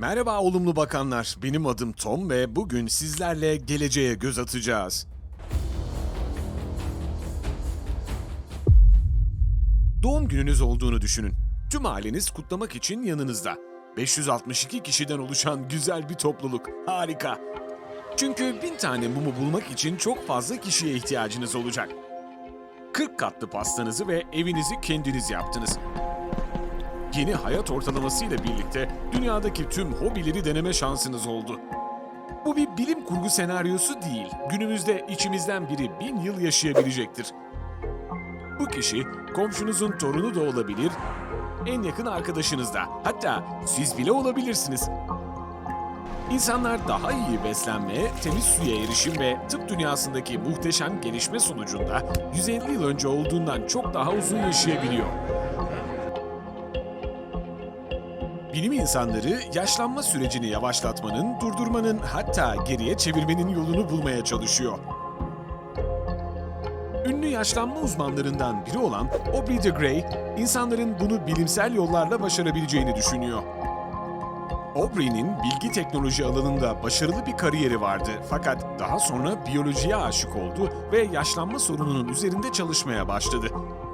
Merhaba olumlu bakanlar. Benim adım Tom ve bugün sizlerle geleceğe göz atacağız. Doğum gününüz olduğunu düşünün. Tüm aileniz kutlamak için yanınızda. 562 kişiden oluşan güzel bir topluluk. Harika. Çünkü bin tane mumu bulmak için çok fazla kişiye ihtiyacınız olacak. 40 katlı pastanızı ve evinizi kendiniz yaptınız. Yeni hayat ortalamasıyla birlikte dünyadaki tüm hobileri deneme şansınız oldu. Bu bir bilim kurgu senaryosu değil. Günümüzde içimizden biri bin yıl yaşayabilecektir. Bu kişi komşunuzun torunu da olabilir, en yakın arkadaşınız da. Hatta siz bile olabilirsiniz. İnsanlar daha iyi beslenmeye, temiz suya erişim ve tıp dünyasındaki muhteşem gelişme sonucunda 150 yıl önce olduğundan çok daha uzun yaşayabiliyor. Bilim insanları yaşlanma sürecini yavaşlatmanın, durdurmanın hatta geriye çevirmenin yolunu bulmaya çalışıyor. Ünlü yaşlanma uzmanlarından biri olan Aubrey de Grey, insanların bunu bilimsel yollarla başarabileceğini düşünüyor. Aubrey'nin bilgi teknoloji alanında başarılı bir kariyeri vardı fakat daha sonra biyolojiye aşık oldu ve yaşlanma sorununun üzerinde çalışmaya başladı.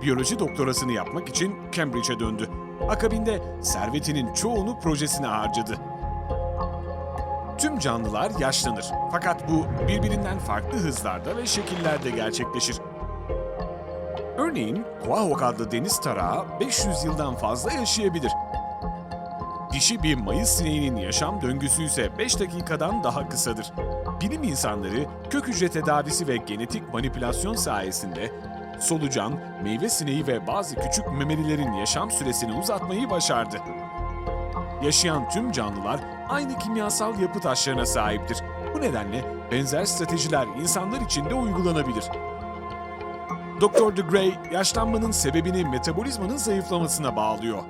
Biyoloji doktorasını yapmak için Cambridge'e döndü. Akabinde servetinin çoğunu projesine harcadı. Tüm canlılar yaşlanır fakat bu birbirinden farklı hızlarda ve şekillerde gerçekleşir. Örneğin Quahog adlı deniz tarağı 500 yıldan fazla yaşayabilir. Dişi bir mayıs sineğinin yaşam döngüsü ise 5 dakikadan daha kısadır. Bilim insanları kök hücre tedavisi ve genetik manipülasyon sayesinde solucan, meyve sineği ve bazı küçük memelilerin yaşam süresini uzatmayı başardı. Yaşayan tüm canlılar aynı kimyasal yapı taşlarına sahiptir. Bu nedenle benzer stratejiler insanlar için de uygulanabilir. Dr. de Grey, yaşlanmanın sebebini metabolizmanın zayıflamasına bağlıyor.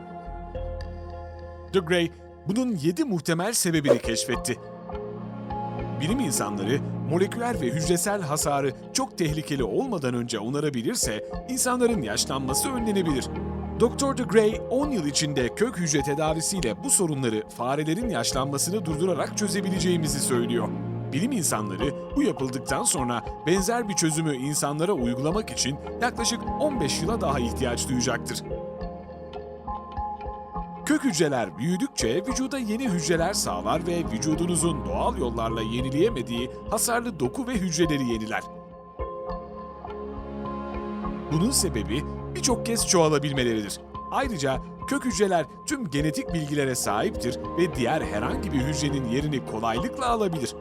De Grey, bunun 7 muhtemel sebebini keşfetti. Bilim insanları moleküler ve hücresel hasarı çok tehlikeli olmadan önce onarabilirse insanların yaşlanması önlenebilir. Dr. de Grey 10 yıl içinde kök hücre tedavisiyle bu sorunları farelerin yaşlanmasını durdurarak çözebileceğimizi söylüyor. Bilim insanları bu yapıldıktan sonra benzer bir çözümü insanlara uygulamak için yaklaşık 15 yıla daha ihtiyaç duyacaktır. Kök hücreler büyüdükçe vücuda yeni hücreler sağlar ve vücudunuzun doğal yollarla yenileyemediği hasarlı doku ve hücreleri yeniler. Bunun sebebi birçok kez çoğalabilmeleridir. Ayrıca kök hücreler tüm genetik bilgilere sahiptir ve diğer herhangi bir hücrenin yerini kolaylıkla alabilir.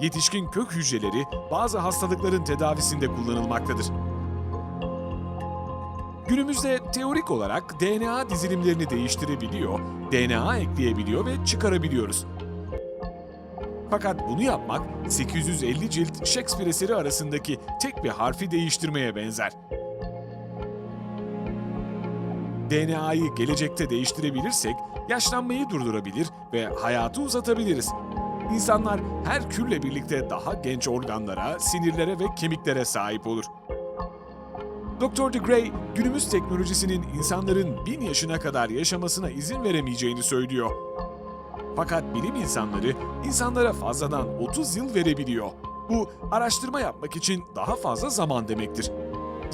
Yetişkin kök hücreleri bazı hastalıkların tedavisinde kullanılmaktadır. Günümüzde teorik olarak DNA dizilimlerini değiştirebiliyor, DNA ekleyebiliyor ve çıkarabiliyoruz. Fakat bunu yapmak 850 cilt Shakespeare eseri arasındaki tek bir harfi değiştirmeye benzer. DNA'yı gelecekte değiştirebilirsek yaşlanmayı durdurabilir ve hayatı uzatabiliriz. İnsanlar her külle birlikte daha genç organlara, sinirlere ve kemiklere sahip olur. Dr. de Grey, günümüz teknolojisinin insanların bin yaşına kadar yaşamasına izin veremeyeceğini söylüyor. Fakat bilim insanları insanlara fazladan 30 yıl verebiliyor. Bu araştırma yapmak için daha fazla zaman demektir.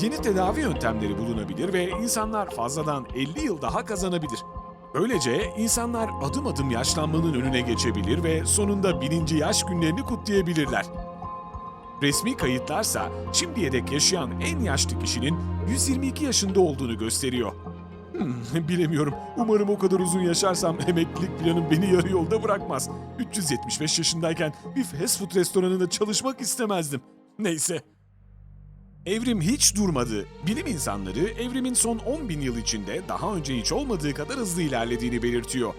Yeni tedavi yöntemleri bulunabilir ve insanlar fazladan 50 yıl daha kazanabilir. Böylece insanlar adım adım yaşlanmanın önüne geçebilir ve sonunda bininci yaş günlerini kutlayabilirler. Resmi kayıtlarsa şimdiye dek yaşayan en yaşlı kişinin 122 yaşında olduğunu gösteriyor. Hmm, bilemiyorum. Umarım o kadar uzun yaşarsam emeklilik planım beni yarı yolda bırakmaz. 375 yaşındayken bir fast food restoranında çalışmak istemezdim. Neyse. Evrim hiç durmadı. Bilim insanları evrimin son 10 bin yıl içinde daha önce hiç olmadığı kadar hızlı ilerlediğini belirtiyor.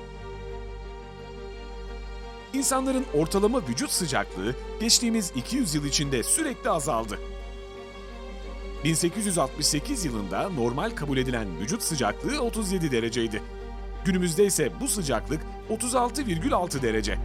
İnsanların ortalama vücut sıcaklığı geçtiğimiz 200 yıl içinde sürekli azaldı. 1868 yılında normal kabul edilen vücut sıcaklığı 37 dereceydi. Günümüzde ise bu sıcaklık 36,6 derece.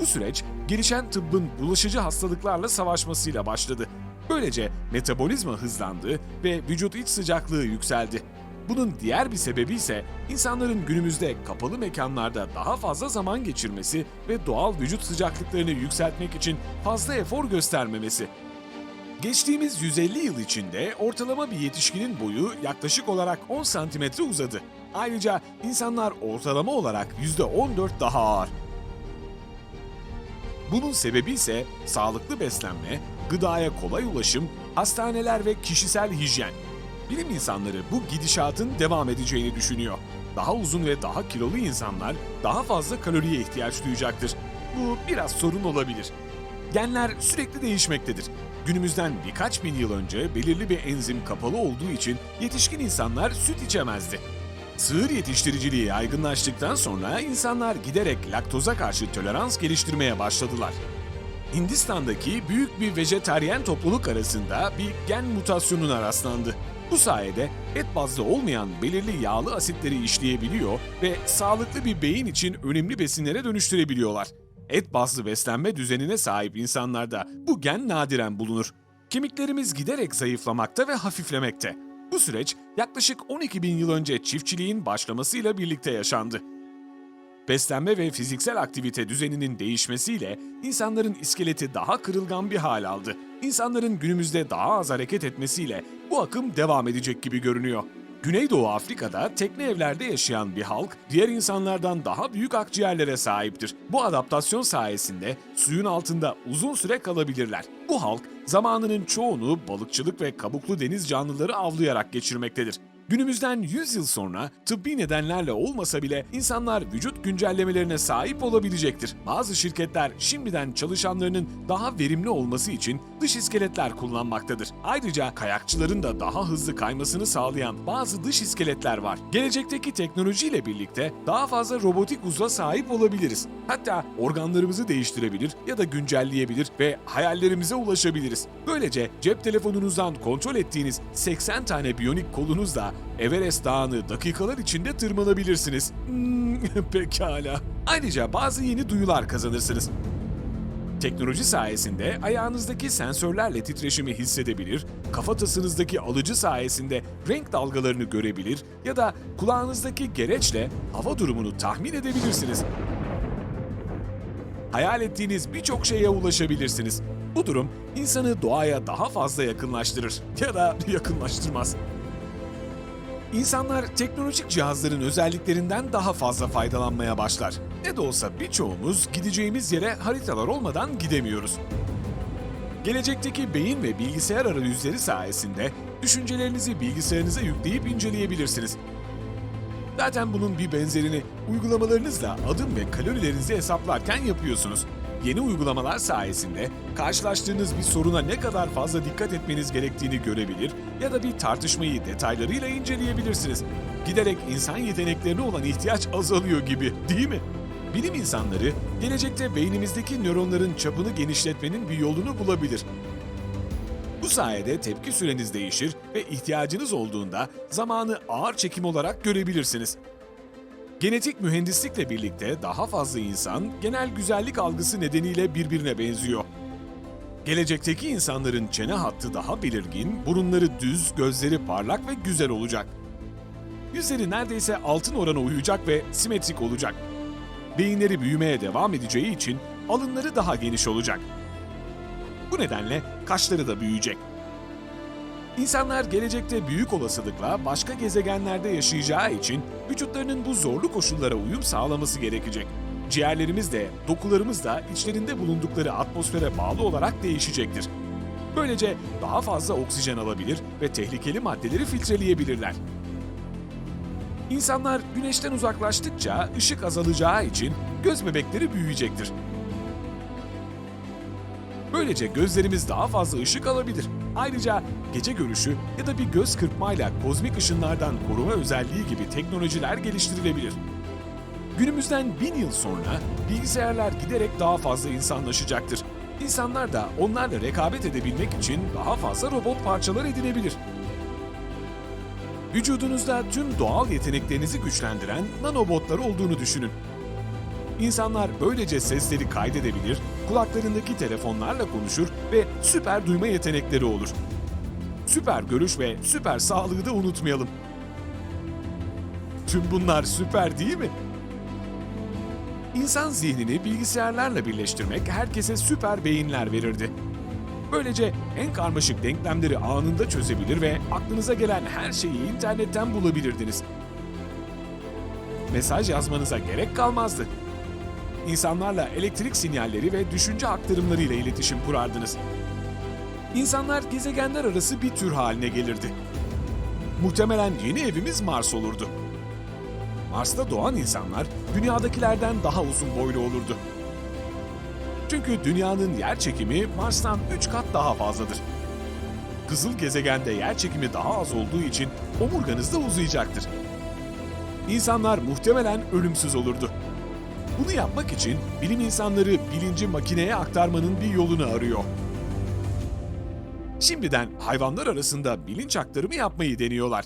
Bu süreç gelişen tıbbın bulaşıcı hastalıklarla savaşmasıyla başladı. Böylece metabolizma hızlandı ve vücut iç sıcaklığı yükseldi. Bunun diğer bir sebebi ise insanların günümüzde kapalı mekanlarda daha fazla zaman geçirmesi ve doğal vücut sıcaklıklarını yükseltmek için fazla efor göstermemesi. Geçtiğimiz 150 yıl içinde ortalama bir yetişkinin boyu yaklaşık olarak 10 santimetre uzadı. Ayrıca insanlar ortalama olarak %14 daha ağır. Bunun sebebi ise sağlıklı beslenme, gıdaya kolay ulaşım, hastaneler ve kişisel hijyen. Bilim insanları bu gidişatın devam edeceğini düşünüyor. Daha uzun ve daha kilolu insanlar daha fazla kaloriye ihtiyaç duyacaktır. Bu biraz sorun olabilir. Genler sürekli değişmektedir. Günümüzden birkaç bin yıl önce belirli bir enzim kapalı olduğu için yetişkin insanlar süt içemezdi. Sığır yetiştiriciliği yaygınlaştıktan sonra insanlar giderek laktoza karşı tolerans geliştirmeye başladılar. Hindistan'daki büyük bir vejetaryen topluluk arasında bir gen mutasyonuna rastlandı. Bu sayede et bazlı olmayan belirli yağlı asitleri işleyebiliyor ve sağlıklı bir beyin için önemli besinlere dönüştürebiliyorlar. Et bazlı beslenme düzenine sahip insanlarda bu gen nadiren bulunur. Kemiklerimiz giderek zayıflamakta ve hafiflemekte. Bu süreç yaklaşık 12 bin yıl önce çiftçiliğin başlamasıyla birlikte yaşandı. Beslenme ve fiziksel aktivite düzeninin değişmesiyle insanların iskeleti daha kırılgan bir hal aldı. İnsanların günümüzde daha az hareket etmesiyle bu akım devam edecek gibi görünüyor. Güneydoğu Afrika'da tekne evlerde yaşayan bir halk diğer insanlardan daha büyük akciğerlere sahiptir. Bu adaptasyon sayesinde suyun altında uzun süre kalabilirler. Bu halk zamanının çoğunu balıkçılık ve kabuklu deniz canlıları avlayarak geçirmektedir. Günümüzden 100 yıl sonra tıbbi nedenlerle olmasa bile insanlar vücut güncellemelerine sahip olabilecektir. Bazı şirketler şimdiden çalışanlarının daha verimli olması için dış iskeletler kullanmaktadır. Ayrıca kayakçıların da daha hızlı kaymasını sağlayan bazı dış iskeletler var. Gelecekteki teknolojiyle birlikte daha fazla robotik uzva sahip olabiliriz. Hatta organlarımızı değiştirebilir ya da güncelleyebilir ve hayallerimize ulaşabiliriz. Böylece cep telefonunuzdan kontrol ettiğiniz 80 tane biyonik kolunuzla Everest Dağı'nı dakikalar içinde tırmanabilirsiniz. Hmm, pekala. Ayrıca bazı yeni duyular kazanırsınız. Teknoloji sayesinde ayağınızdaki sensörlerle titreşimi hissedebilir, kafatasınızdaki alıcı sayesinde renk dalgalarını görebilir ya da kulağınızdaki gereçle hava durumunu tahmin edebilirsiniz. Hayal ettiğiniz birçok şeye ulaşabilirsiniz. Bu durum insanı doğaya daha fazla yakınlaştırır ya da yakınlaştırmaz. İnsanlar teknolojik cihazların özelliklerinden daha fazla faydalanmaya başlar. Ne de olsa birçoğumuz gideceğimiz yere haritalar olmadan gidemiyoruz. Gelecekteki beyin ve bilgisayar arayüzleri sayesinde düşüncelerinizi bilgisayarınıza yükleyip inceleyebilirsiniz. Zaten bunun bir benzerini uygulamalarınızla adım ve kalorilerinizi hesaplarken yapıyorsunuz. Yeni uygulamalar sayesinde karşılaştığınız bir soruna ne kadar fazla dikkat etmeniz gerektiğini görebilir ya da bir tartışmayı detaylarıyla inceleyebilirsiniz. Giderek insan yeteneklerine olan ihtiyaç azalıyor gibi, değil mi? Bilim insanları gelecekte beynimizdeki nöronların çapını genişletmenin bir yolunu bulabilir. Bu sayede tepki süreniz değişir ve ihtiyacınız olduğunda zamanı ağır çekim olarak görebilirsiniz. Genetik mühendislikle birlikte daha fazla insan genel güzellik algısı nedeniyle birbirine benziyor. Gelecekteki insanların çene hattı daha belirgin, burunları düz, gözleri parlak ve güzel olacak. Yüzleri neredeyse altın orana uyacak ve simetrik olacak. Beyinleri büyümeye devam edeceği için alınları daha geniş olacak. Bu nedenle kaşları da büyüyecek. İnsanlar gelecekte büyük olasılıkla başka gezegenlerde yaşayacağı için vücutlarının bu zorlu koşullara uyum sağlaması gerekecek. Ciğerlerimiz de, dokularımız da içlerinde bulundukları atmosfere bağlı olarak değişecektir. Böylece daha fazla oksijen alabilir ve tehlikeli maddeleri filtreleyebilirler. İnsanlar güneşten uzaklaştıkça ışık azalacağı için göz bebekleri büyüyecektir. Böylece gözlerimiz daha fazla ışık alabilir. Ayrıca gece görüşü ya da bir göz kırpmayla kozmik ışınlardan koruma özelliği gibi teknolojiler geliştirilebilir. Günümüzden bin yıl sonra bilgisayarlar giderek daha fazla insanlaşacaktır. İnsanlar da onlarla rekabet edebilmek için daha fazla robot parçalar edinebilir. Vücudunuzda tüm doğal yeteneklerinizi güçlendiren nanobotlar olduğunu düşünün. İnsanlar böylece sesleri kaydedebilir, kulaklarındaki telefonlarla konuşur ve süper duyma yetenekleri olur. Süper görüş ve süper sağlığı da unutmayalım. Tüm bunlar süper değil mi? İnsan zihnini bilgisayarlarla birleştirmek herkese süper beyinler verirdi. Böylece en karmaşık denklemleri anında çözebilir ve aklınıza gelen her şeyi internetten bulabilirdiniz. Mesaj yazmanıza gerek kalmazdı. İnsanlarla elektrik sinyalleri ve düşünce aktarımlarıyla iletişim kurardınız. İnsanlar gezegenler arası bir tür haline gelirdi. Muhtemelen yeni evimiz Mars olurdu. Mars'ta doğan insanlar dünyadakilerden daha uzun boylu olurdu. Çünkü dünyanın yer çekimi Mars'tan 3 kat daha fazladır. Kızıl gezegende yer çekimi daha az olduğu için omurganız da uzayacaktır. İnsanlar muhtemelen ölümsüz olurdu. Bunu yapmak için bilim insanları bilinci makineye aktarmanın bir yolunu arıyor. Şimdiden hayvanlar arasında bilinç aktarımı yapmayı deniyorlar.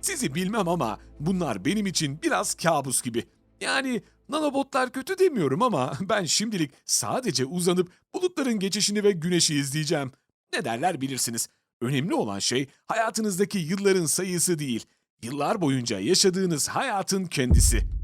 Sizi bilmem ama bunlar benim için biraz kabus gibi. Yani nanobotlar kötü demiyorum ama ben şimdilik sadece uzanıp bulutların geçişini ve güneşi izleyeceğim. Ne derler bilirsiniz. Önemli olan şey hayatınızdaki yılların sayısı değil, yıllar boyunca yaşadığınız hayatın kendisi.